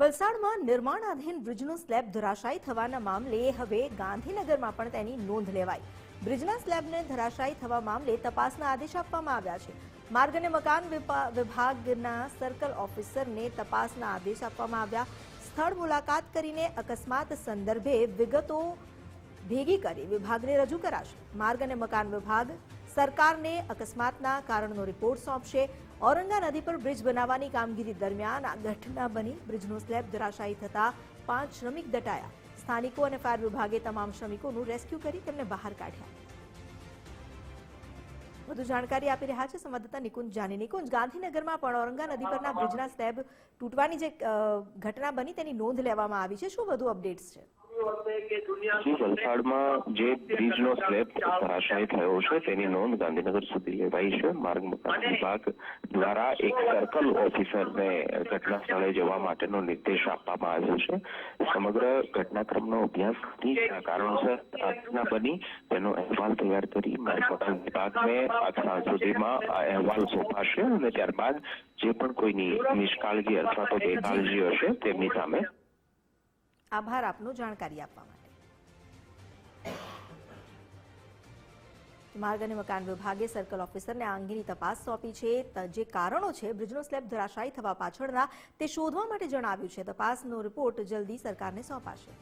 વલસાડમાં નિર્માણાધીન બ્રિજનો સ્લેબ ધરાશાયી થવાના મામલે હવે ગાંધીનગરમાં પણ તેની નોંધ લેવાઈ. બ્રિજના સ્લેબને ધરાશાયી થવા મામલે તપાસના આદેશ આપવામાં આવ્યા છે. માર્ગ અને મકાન વિભાગના સર્કલ ઓફિસરને તપાસના આદેશ આપવામાં આવ્યા. સ્થળ મુલાકાત કરીને અકસ્માત સંદર્ભે વિગતો ભેગી કરી વિભાગને રજૂ કરાશે. માર્ગ અને મકાન વિભાગ સરકારને અકસ્માતના કારણનો રિપોર્ટ સોંપશે. ઔરંગા નદી પર બ્રિજ બનાવવાની કામગીરી દરમિયાન આ ઘટના બની. બ્રિજનો સ્લેબ ધરાશાયી થતા પાંચ શ્રમિક દટાયા. સ્થાનિકો અને ફાયર વિભાગે તમામ શ્રમિકોનું રેસ્ક્યુ કરી તેમને બહાર કાઢ્યા. વધુ જાણકારી આપી રહ્યા છે સંવાદદાતા નિકુંજ જાની. નિકુંજ, ગાંધીનગરમાં પણ ઔરંગા નદી પરના બ્રિજના સ્લેબ તૂટવાની જે ઘટના બની તેની નોંધ લેવામાં આવી છે. શું વધુ અપડેટ્સ છે? જી વલસાડમાં જે બ્રિજનો સ્લેબ ધરાશાયી થયો છે તેની નોંધ ગાંધીનગર સુધી લેવાઈ છે. માર્ગ મકાન વિભાગ દ્વારા એક સર્કલ ઓફિસરને ઘટના સ્થળે જવા માટેનો નિર્દેશ આપવામાં આવ્યો છે. સમગ્ર ઘટનાક્રમનો અભ્યાસ કરી કારણોસર ઘટના બની તેનો અહેવાલ તૈયાર કરી માર્ગ મકાન વિભાગને આજ સાંજ સુધીમાં અહેવાલ સોંપાશે અને ત્યારબાદ જે પણ કોઈની નિષ્કાળજી અથવા તો બેકાળજી હશે તેમની સામે આભાર આપનો જાણકારી આપવા માટે. માર્ગ અને મકાન વિભાગે સર્કલ ઓફિસરને આ અંગેની તપાસ સોંપી છે. જે કારણો છે, બ્રિજનો સ્લેબ ધરાશાયી થવા પાછળના તે શોધવા માટે જણાવ્યું છે. તપાસનો રિપોર્ટ જલ્દી સરકારને સોંપાશે.